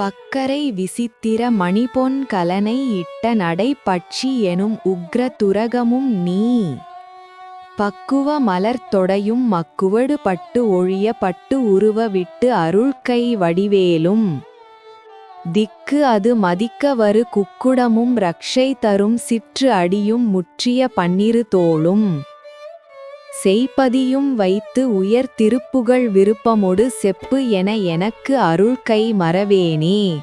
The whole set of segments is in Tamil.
பக்கரை விசித்திர மணிபொன் கலனை இட்ட நடை பட்சி எனும் உக்ர துரகமும் நீ. பக்குவ மலர் தொடையும் மக்குவடு பட்டு ஒழிய பட்டு உருவ விட்டு அருள்கை வடிவேலும். திக்கு அது மதிக்கவரு குக்குடமும் ரக்ஷை தரும் சிற்று அடியும் முற்றிய பன்னிரு தோளும். செய்பதியும் வைத்து உயர் திருப்புகழ் விருப்பமொடு செப்பு என எனக்கு அருள்கை மறவேனே.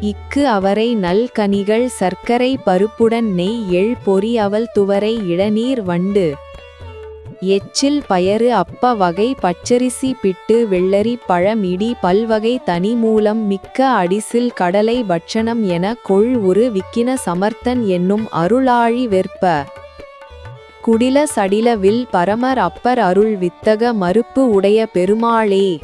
இக்கு அவரை நல்கனிகள் சர்க்கரை பருப்புடன் நெய் எள் பொறி அவல் துவரை இளநீர் வண்டு. எச்சில் பயறு அப்ப வகை பச்சரிசி பிட்டு வெள்ளரி பழம் இடி பல்வகை தனி மூலம் மிக்க அடிசில் கடலை பட்சணம் என கொள் ஒரு விக்கின சமர்த்தன் என்னும் அருளாழி வெற்ப. குடில சடில வில் பரமர் அப்பர் அருள் வித்தக மறுப்பு உடைய பெருமாளே.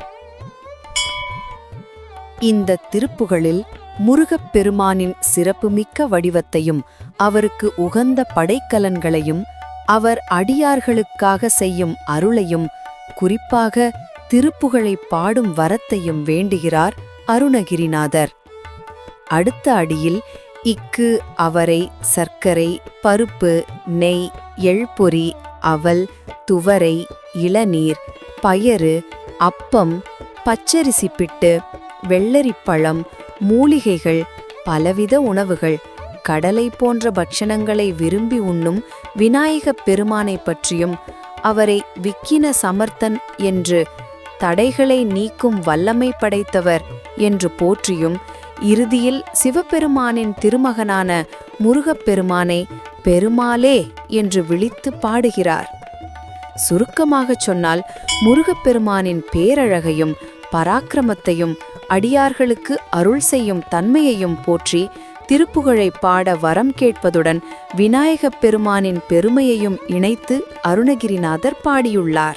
இந்த திருப்புகளில் முருகப்பெருமானின் சிறப்புமிக்க வடிவத்தையும் அவருக்கு உகந்த படைக்கலன்களையும் அவர் அடியார்களுக்காக செய்யும் அருளையும் குறிப்பாக திருப்புகழை பாடும் வரத்தையும் வேண்டுகிறார் அருணகிரிநாதர். அடுத்த அடியில் இக்கு அவரை சர்க்கரை பருப்பு நெய் எள்பொறி அவல் துவரை இளநீர் பயறு அப்பம் பச்சரிசி பிட்டு வெள்ளரிப்பழம் மூலிகைகள் பலவித உணவுகள் கடலை போன்ற பட்சணங்களை விரும்பி உண்ணும் விநாயகப் பெருமானை பற்றியும் அவரை விக்கின சமர்த்தன் என்று தடைகளை நீக்கும் வல்லமை படைத்தவர் என்று போற்றியும் இறுதியில் சிவபெருமானின் திருமகனான முருகப்பெருமானை பெருமாளே என்று விழித்து பாடுகிறார். சுருக்கமாகச் சொன்னால் முருகப்பெருமானின் பேரழகையும் பராக்கிரமத்தையும் அடியார்களுக்கு அருள் செய்யும் தன்மையையும் போற்றி திருப்புகழை பாட வரம் கேட்பதுடன் விநாயகப் பெருமானின் பெருமையையும் இணைத்து அருணகிரிநாதர் பாடியுள்ளார்.